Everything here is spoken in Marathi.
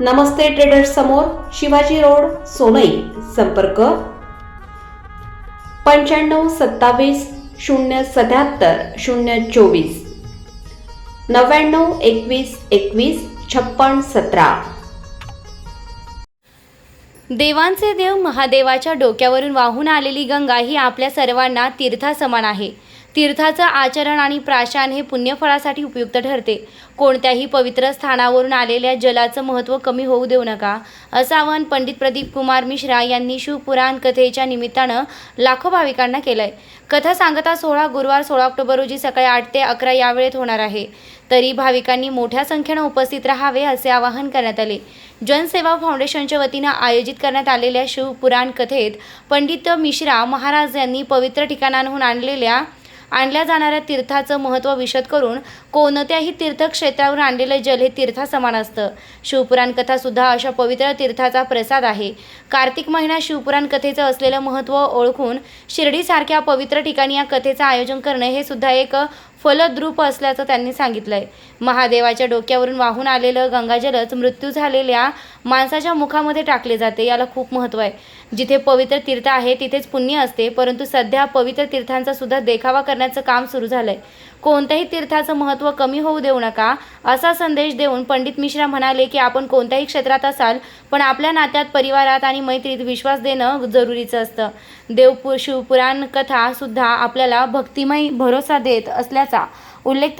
नमस्ते ट्रेडर्स समोर शिवाजी रोड सोनई संपर्क. पंच्याण्णव सत्तावीस शून्य सत्याहत्तर शून्य चोवीस. नव्याण्णव एकवीस एकवीस छप्पन सतरा. देवांचे देव महादेवाच्या डोक्यावरून वाहून आलेली गंगा ही आपल्या सर्वांना तीर्थासमान आहे. तीर्थाचं आचरण आणि प्राशान हे पुण्यफळासाठी उपयुक्त ठरते. कोणत्याही पवित्र स्थानावरून आलेल्या जलाचं महत्त्व कमी होऊ देऊ नका असं आवाहन पंडित प्रदीप कुमार मिश्रा यांनी शिवपुराण कथेच्या निमित्तानं लाखो भाविकांना केलंय. कथा सांगता सोळा गुरुवार सोळा ऑक्टोबर रोजी सकाळी आठ ते अकरा या वेळेत होणार आहे. तरी भाविकांनी मोठ्या संख्येनं उपस्थित राहावे असे आवाहन करण्यात आले. जनसेवा फाउंडेशनच्या वतीनं आयोजित करण्यात आलेल्या शिवपुराण कथेत पंडित मिश्रा महाराज यांनी पवित्र ठिकाणांहून आणलेल्या आणल्या जाणाऱ्या तीर्थाचं महत्त्व विशद करून कोणत्याही तीर्थक्षेत्रावरून आणलेलं जल हे तीर्थासमान असतं. शिवपुराण कथासुद्धा अशा पवित्र तीर्थाचा प्रसाद आहे. कार्तिक महिना शिवपुराण कथेचं असलेलं महत्त्व ओळखून शिर्डीसारख्या पवित्र ठिकाणी या कथेचं आयोजन करणं हे सुद्धा एक फलद्रूप असल्याचं त्यांनी सांगितलंय. महादेवाच्या डोक्यावरून वाहून आलेलं गंगाजलच मृत्यू झालेल्या माणसाच्या मुखामध्ये टाकले जाते याला खूप महत्त्व आहे. जिथे पवित्र तीर्थ आहे तिथेच पुण्य असते परंतु सध्या पवित्र तीर्थांचा सुद्धा देखावा करण्याचं काम सुरू झालंय. कोणत्याही तीर्थाचं महत्त्व कमी होऊ देऊ नका असा संदेश देऊन पंडित मिश्रा म्हणाले की आपण कोणत्याही क्षेत्रात असाल पण आपल्या नात्यात परिवारात आणि मैत्रीत विश्वास देणं जरुरीचं असतं. देवपु शिवपुराण कथा सुद्धा आपल्याला भक्तिमय भरोसा देत असल्याचा उल्लेख